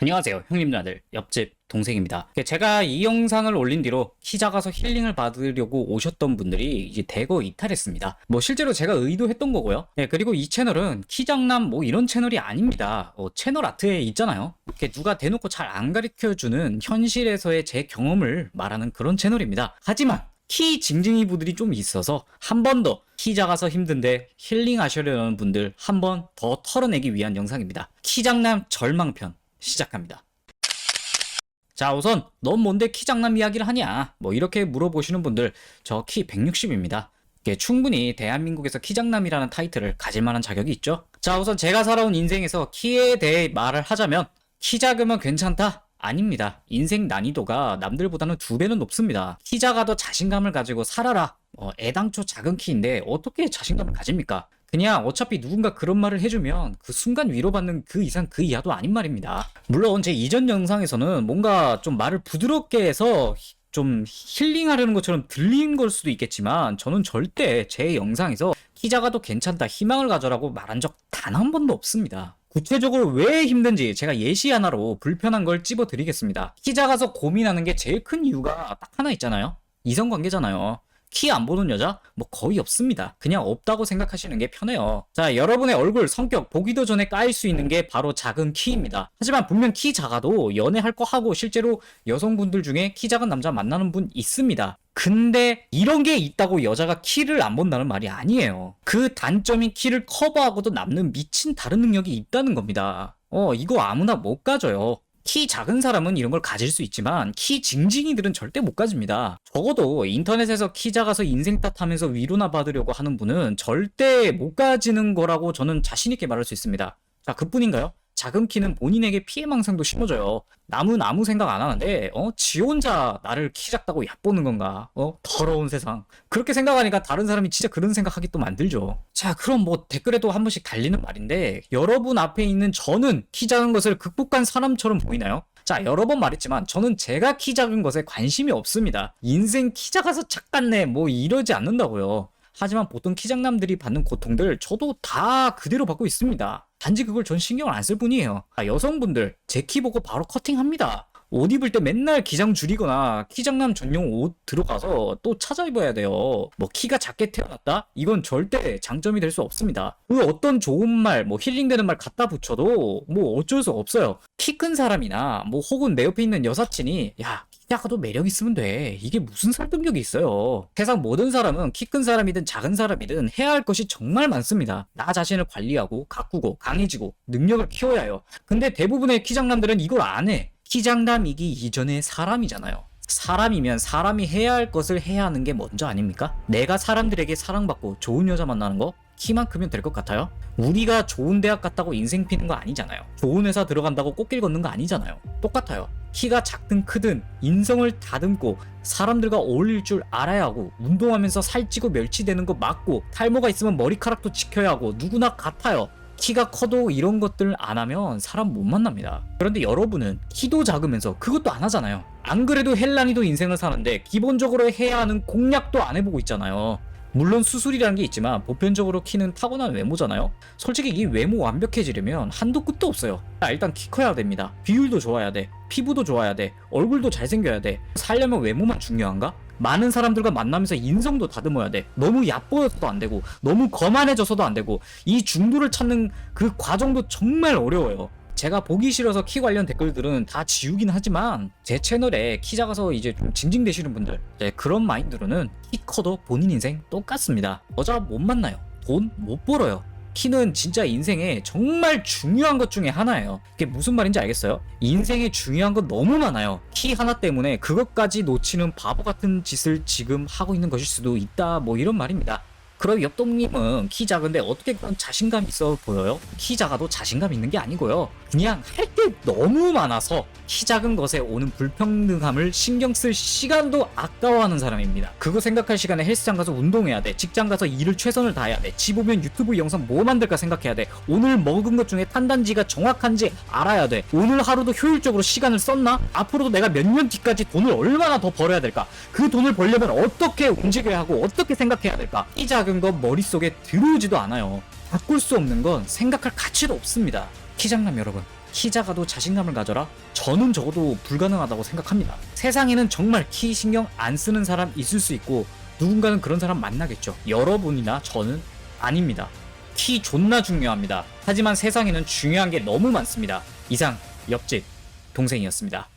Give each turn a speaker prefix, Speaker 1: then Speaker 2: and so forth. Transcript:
Speaker 1: 안녕하세요 형님 누나들 옆집 동생입니다. 제가 이 영상을 올린 뒤로 키 작아서 힐링을 받으려고 오셨던 분들이 이제 대거 이탈했습니다. 뭐 실제로 제가 의도했던 거고요. 네, 그리고 이 채널은 키장남 뭐 이런 채널이 아닙니다. 어, 채널 아트에 있잖아요. 이렇게 누가 대놓고 잘 안 가르쳐주는 현실에서의 제 경험을 말하는 그런 채널입니다. 하지만 키 징징이 부들이 좀 있어서 한 번 더 키 작아서 힘든데 힐링 하시려는 분들 한 번 더 털어내기 위한 영상입니다. 키장남 절망편 시작합니다. 자, 우선 넌 뭔데 키 장남 이야기를 하냐? 뭐 이렇게 물어보시는 분들 저 키 160입니다. 충분히 대한민국에서 키 장남이라는 타이틀을 가질 만한 자격이 있죠. 자, 우선 제가 살아온 인생에서 키에 대해 말을 하자면 키 작으면 괜찮다? 아닙니다. 인생 난이도가 남들보다는 두 배는 높습니다. 키 작아도 자신감을 가지고 살아라. 어, 애당초 작은 키인데 어떻게 자신감을 가집니까? 그냥 어차피 누군가 그런 말을 해주면 그 순간 위로받는 그 이상 그 이하도 아닌 말입니다. 물론 제 이전 영상에서는 뭔가 좀 말을 부드럽게 해서 좀 힐링하려는 것처럼 들린 걸 수도 있겠지만 저는 절대 제 영상에서 키 작아도 괜찮다 희망을 가져라고 말한 적 단 한 번도 없습니다. 구체적으로 왜 힘든지 제가 예시 하나로 불편한 걸 찝어 드리겠습니다. 키 작아서 고민하는 게 제일 큰 이유가 딱 하나 있잖아요. 이성 관계잖아요. 키 안 보는 여자? 뭐 거의 없습니다. 그냥 없다고 생각하시는 게 편해요. 자, 여러분의 얼굴, 성격 보기도 전에 까일 수 있는 게 바로 작은 키입니다. 하지만 분명 키 작아도 연애할 거 하고 실제로 여성분들 중에 키 작은 남자 만나는 분 있습니다. 근데 이런 게 있다고 여자가 키를 안 본다는 말이 아니에요. 그 단점인 키를 커버하고도 남는 미친 다른 능력이 있다는 겁니다. 어, 이거 아무나 못 가져요. 키 작은 사람은 이런 걸 가질 수 있지만 키 징징이들은 절대 못 가집니다. 적어도 인터넷에서 키 작아서 인생 탓하면서 위로나 받으려고 하는 분은 절대 못 가지는 거라고 저는 자신 있게 말할 수 있습니다. 자, 그뿐인가요? 작은 키는 본인에게 피해망상도 심어줘요. 남은 아무 생각 안 하는데, 어? 지 혼자 나를 키 작다고 얕보는 건가? 어? 더러운 세상. 그렇게 생각하니까 다른 사람이 진짜 그런 생각하게 또 만들죠. 자, 그럼 뭐 댓글에도 한 번씩 달리는 말인데, 여러분 앞에 있는 저는 키 작은 것을 극복한 사람처럼 보이나요? 자, 여러 번 말했지만 저는 제가 키 작은 것에 관심이 없습니다. 인생 키 작아서 착같네 뭐 이러지 않는다고요. 하지만 보통 키장남들이 받는 고통들 저도 다 그대로 받고 있습니다. 단지 그걸 전 신경을 안 쓸 뿐이에요. 아, 여성분들 제 키 보고 바로 커팅합니다. 옷 입을 때 맨날 기장 줄이거나 키장남 전용 옷 들어가서 또 찾아 입어야 돼요. 뭐 키가 작게 태어났다? 이건 절대 장점이 될 수 없습니다. 그 어떤 좋은 말, 뭐 힐링되는 말 갖다 붙여도 뭐 어쩔 수 없어요. 키 큰 사람이나 뭐 혹은 내 옆에 있는 여사친이 야 작아도 매력 있으면 돼. 이게 무슨 설득력이 있어요. 세상 모든 사람은 키 큰 사람이든 작은 사람이든 해야 할 것이 정말 많습니다. 나 자신을 관리하고 가꾸고 강해지고 능력을 키워야 해요. 근데 대부분의 키장남들은 이걸 안 해. 키장남이기 이전에 사람이잖아요. 사람이면 사람이 해야 할 것을 해야 하는 게 먼저 아닙니까? 내가 사람들에게 사랑받고 좋은 여자 만나는 거 키만큼면 될 것 같아요? 우리가 좋은 대학 갔다고 인생 피는 거 아니잖아요. 좋은 회사 들어간다고 꽃길 걷는 거 아니잖아요. 똑같아요. 키가 작든 크든 인성을 다듬고 사람들과 어울릴 줄 알아야 하고 운동하면서 살찌고 멸치되는 거 막고 탈모가 있으면 머리카락도 지켜야 하고 누구나 같아요. 키가 커도 이런 것들 안 하면 사람 못 만납니다. 그런데 여러분은 키도 작으면서 그것도 안 하잖아요. 안 그래도 헬란이도 인생을 사는데 기본적으로 해야 하는 공략도 안 해보고 있잖아요. 물론 수술이라는 게 있지만 보편적으로 키는 타고난 외모잖아요. 솔직히 이 외모 완벽해지려면 한도 끝도 없어요. 자, 일단 키 커야 됩니다. 비율도 좋아야 돼. 피부도 좋아야 돼. 얼굴도 잘생겨야 돼. 살려면 외모만 중요한가? 많은 사람들과 만나면서 인성도 다듬어야 돼. 너무 얕보여서도 안 되고, 너무 거만해져서도 안 되고, 이 중도를 찾는 그 과정도 정말 어려워요. 제가 보기 싫어서 키 관련 댓글들은 다 지우긴 하지만 제 채널에 키 작아서 이제 좀 징징대시는 분들 네, 그런 마인드로는 키 커도 본인 인생 똑같습니다. 여자 못 만나요. 돈 못 벌어요. 키는 진짜 인생에 정말 중요한 것 중에 하나예요. 이게 무슨 말인지 알겠어요? 인생에 중요한 건 너무 많아요. 키 하나 때문에 그것까지 놓치는 바보 같은 짓을 지금 하고 있는 것일 수도 있다. 뭐 이런 말입니다. 그럼 옆동님은 키 작은데 어떻게 그런 자신감 있어 보여요? 키 작아도 자신감 있는 게 아니고요. 그냥 할 게 너무 많아서 키 작은 것에 오는 불평등함을 신경 쓸 시간도 아까워하는 사람입니다. 그거 생각할 시간에 헬스장 가서 운동해야 돼. 직장 가서 일을 최선을 다해야 돼. 집 오면 유튜브 영상 뭐 만들까 생각해야 돼. 오늘 먹은 것 중에 탄단지가 정확한지 알아야 돼. 오늘 하루도 효율적으로 시간을 썼나? 앞으로도 내가 몇 년 뒤까지 돈을 얼마나 더 벌어야 될까? 그 돈을 벌려면 어떻게 움직여야 하고 어떻게 생각해야 될까? 이작 은 건 머릿속에 들어오지도 않아요. 바꿀 수 없는 건 생각할 가치도 없습니다. 키장남 여러분, 키 작아도 자신감을 가져라? 저는 적어도 불가능하다고 생각합니다. 세상에는 정말 키 신경 안 쓰는 사람 있을 수 있고 누군가는 그런 사람 만나겠죠. 여러분이나 저는 아닙니다. 키 존나 중요합니다. 하지만 세상에는 중요한 게 너무 많습니다. 이상 옆집 동생이었습니다.